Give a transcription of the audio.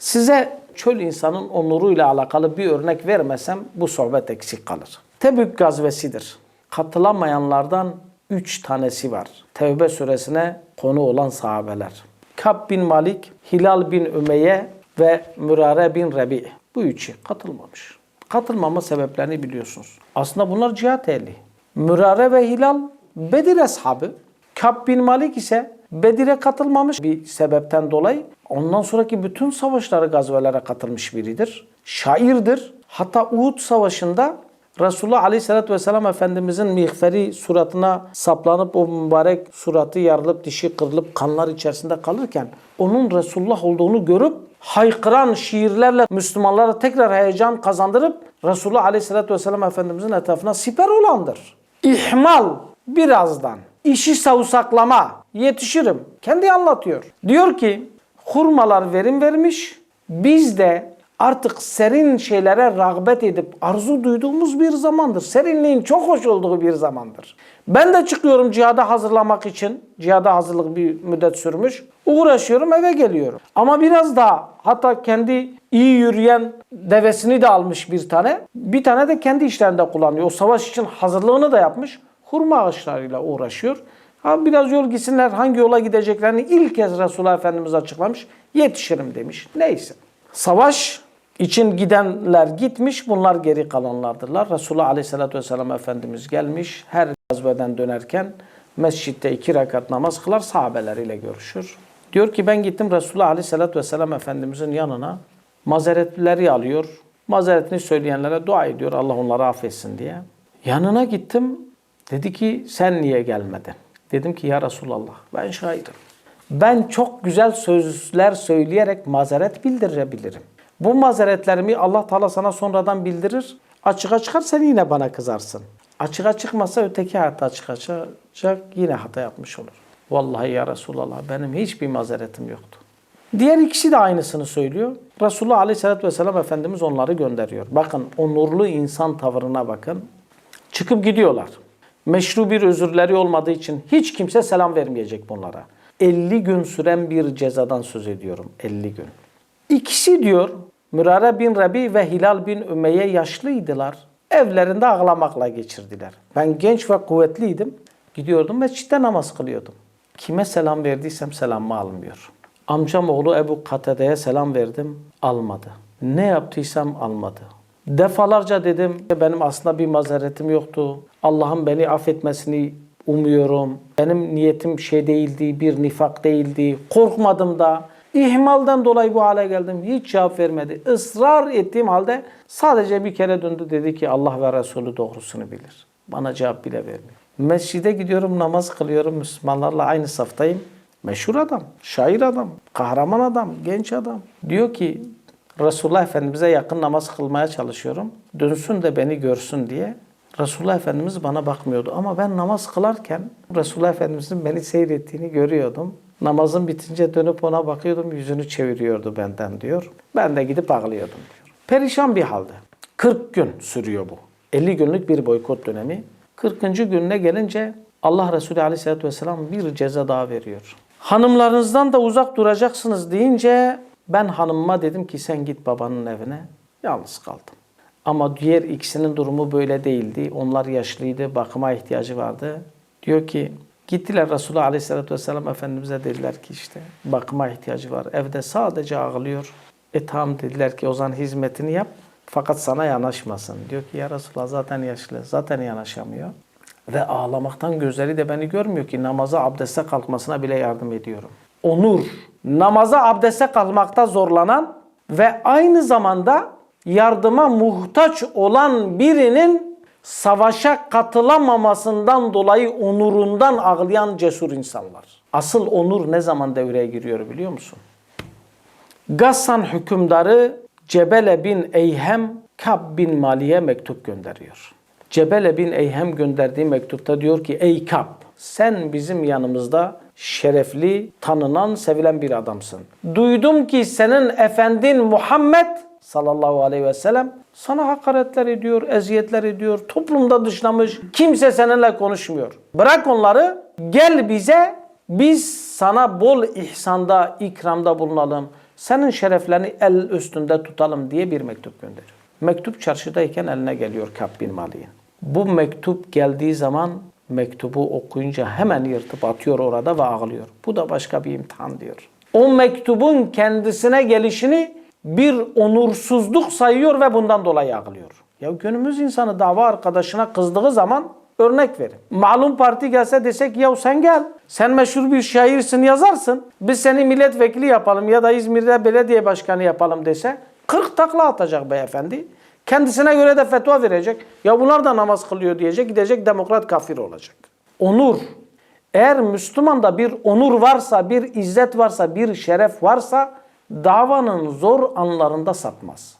Size çöl insanın onuruyla alakalı bir örnek vermesem bu sohbet eksik kalır. Tebük gazvesidir. Katılamayanlardan üç tanesi var. Tevbe suresine konu olan sahabeler. Kab bin Malik, Hilal bin Ümeyye ve Mürare bin Rebi. Bu üçü katılmamış. Katılmama sebeplerini biliyorsunuz. Aslında bunlar cihat ehli. Mürare ve Hilal Bedir ashabı. Kab bin Malik ise Bedir'e katılmamış bir sebepten dolayı ondan sonraki bütün savaşlara, gazvelere katılmış biridir. Şairdir. Hatta Uhud Savaşı'nda Resulullah Aleyhisselatü Vesselam Efendimizin mihferi suratına saplanıp o mübarek suratı yarılıp dişi kırılıp kanlar içerisinde kalırken onun Resulullah olduğunu görüp haykıran şiirlerle Müslümanlara tekrar heyecan kazandırıp Resulullah Aleyhisselatü Vesselam Efendimizin etrafına siper olandır. İhmal birazdan işi savsaklama yetişirim. Kendi anlatıyor. Diyor ki hurmalar verim vermiş. Biz de artık serin şeylere rağbet edip arzu duyduğumuz bir zamandır. Serinliğin çok hoş olduğu bir zamandır. Ben de çıkıyorum cihada hazırlamak için. Cihada hazırlık bir müddet sürmüş. Uğraşıyorum eve geliyorum. Ama biraz daha hatta kendi iyi yürüyen devesini de almış bir tane. Bir tane de kendi işlerinde kullanıyor. O savaş için hazırlığını da yapmış. Hurma ağaçlarıyla uğraşıyor. Ha biraz yol gitsinler hangi yola gideceklerini ilk kez Resulullah Efendimiz açıklamış. Yetişirim demiş. Neyse. Savaş için gidenler gitmiş, bunlar geri kalanlardırlar. Resulullah Aleyhisselatü Vesselam Efendimiz gelmiş, her gazveden dönerken mescitte iki rekat namaz kılar, sahabeleriyle görüşür. Diyor ki ben gittim Resulullah Aleyhisselatü Vesselam Efendimizin yanına, mazeretleri alıyor, mazeretini söyleyenlere dua ediyor Allah onları affetsin diye. Yanına gittim, dedi ki sen niye gelmedin? Dedim ki ya Resulallah ben şairim. Ben çok güzel sözler söyleyerek mazeret bildirebilirim. Bu mazeretlerimi Allah Teala sana sonradan bildirir. Açığa çıkar sen yine bana kızarsın. Açığa çıkmasa öteki hata çıkacak yine hata yapmış olur. Vallahi ya Resulallah benim hiçbir mazeretim yoktu. Diğer ikisi de aynısını söylüyor. Resulullah Aleyhisselatü Vesselam Efendimiz onları gönderiyor. Bakın onurlu insan tavırına bakın. Çıkıp gidiyorlar. Meşru bir özürleri olmadığı için hiç kimse selam vermeyecek bunlara. 50 gün süren bir cezadan söz ediyorum. 50 gün. İkisi diyor Mürare bin Rabi ve Hilal bin Ümeyye yaşlıydılar. Evlerinde ağlamakla geçirdiler. Ben genç ve kuvvetliydim. Gidiyordum mescitte namaz kılıyordum. Kime selam verdiysem selamımı almıyor. Amcam oğlu Ebu Katade'ye selam verdim. Almadı. Ne yaptıysam almadı. Defalarca dedim benim aslında bir mazeretim yoktu. Allah'ın beni affetmesini umuyorum. Benim niyetim şey değildi, bir nifak değildi. Korkmadım da. İhmalden dolayı bu hale geldim. Hiç cevap vermedi. Israr ettiğim halde sadece bir kere döndü dedi ki Allah ve Resulü doğrusunu bilir. Bana cevap bile vermiyor. Mescide gidiyorum, namaz kılıyorum. Müslümanlarla aynı saftayım. Meşhur adam, şair adam, kahraman adam, genç adam. Diyor ki Resulullah Efendimiz'e yakın namaz kılmaya çalışıyorum. Dönsün de beni görsün diye. Resulullah Efendimiz bana bakmıyordu. Ama ben namaz kılarken Resulullah Efendimiz'in beni seyrettiğini görüyordum. Namazın bitince dönüp ona bakıyordum. Yüzünü çeviriyordu benden diyor. Ben de gidip ağlıyordum diyor. Perişan bir halde. 40 gün sürüyor bu. 50 günlük bir boykot dönemi. 40. gününe gelince Allah Resulü Aleyhisselatü Vesselam bir ceza daha veriyor. Hanımlarınızdan da uzak duracaksınız deyince ben hanımıma dedim ki sen git babanın evine. Yalnız kaldım. Ama diğer ikisinin durumu böyle değildi. Onlar yaşlıydı, bakıma ihtiyacı vardı. Diyor ki gittiler Resulullah Aleyhisselatü Vesselam Efendimiz'e dediler ki işte bakıma ihtiyacı var. Evde sadece ağlıyor. E tamam dediler ki o zaman hizmetini yap. Fakat sana yanaşmasın. Diyor ki ya Resulullah zaten yaşlı, zaten yanaşamıyor. Ve ağlamaktan gözleri de beni görmüyor ki namaza abdeste kalkmasına bile yardım ediyorum. Onur, namaza abdeste kalkmakta zorlanan ve aynı zamanda yardıma muhtaç olan birinin savaşa katılamamasından dolayı onurundan ağlayan cesur insanlar. Asıl onur ne zaman devreye giriyor biliyor musun? Gassan hükümdarı Cebele bin Eyhem Kab bin Mali'ye mektup gönderiyor. Cebele bin Eyhem gönderdiği mektupta diyor ki ey Kab sen bizim yanımızda şerefli, tanınan, sevilen bir adamsın. Duydum ki senin efendin Muhammed sallallahu aleyhi ve sellem sana hakaretler ediyor, eziyetler ediyor, toplumda dışlamış, kimse seninle konuşmuyor. Bırak onları, gel bize, biz sana bol ihsanda, ikramda bulunalım. senin şereflerini el üstünde tutalım diye bir mektup gönderiyor. Mektup çarşıdayken eline geliyor Ka'b bin Malik'in. Bu mektup geldiği zaman mektubu okuyunca hemen yırtıp atıyor orada ve ağlıyor. Bu da başka bir imtihan diyor. O mektubun kendisine gelişini bir onursuzluk sayıyor ve bundan dolayı ağlıyor. Ya günümüz insanı dava arkadaşına kızdığı zaman örnek verin. Malum parti gelse desek ya sen gel. Sen meşhur bir şairsin yazarsın. Biz seni milletvekili yapalım ya da İzmir'de belediye başkanı yapalım dese 40 takla atacak beyefendi. Kendisine göre de fetva verecek. Ya bunlar da namaz kılıyor diyecek. Gidecek demokrat kafir olacak. Onur. Eğer Müslümanda bir onur varsa, bir izzet varsa, bir şeref varsa davanın zor anlarında satmaz.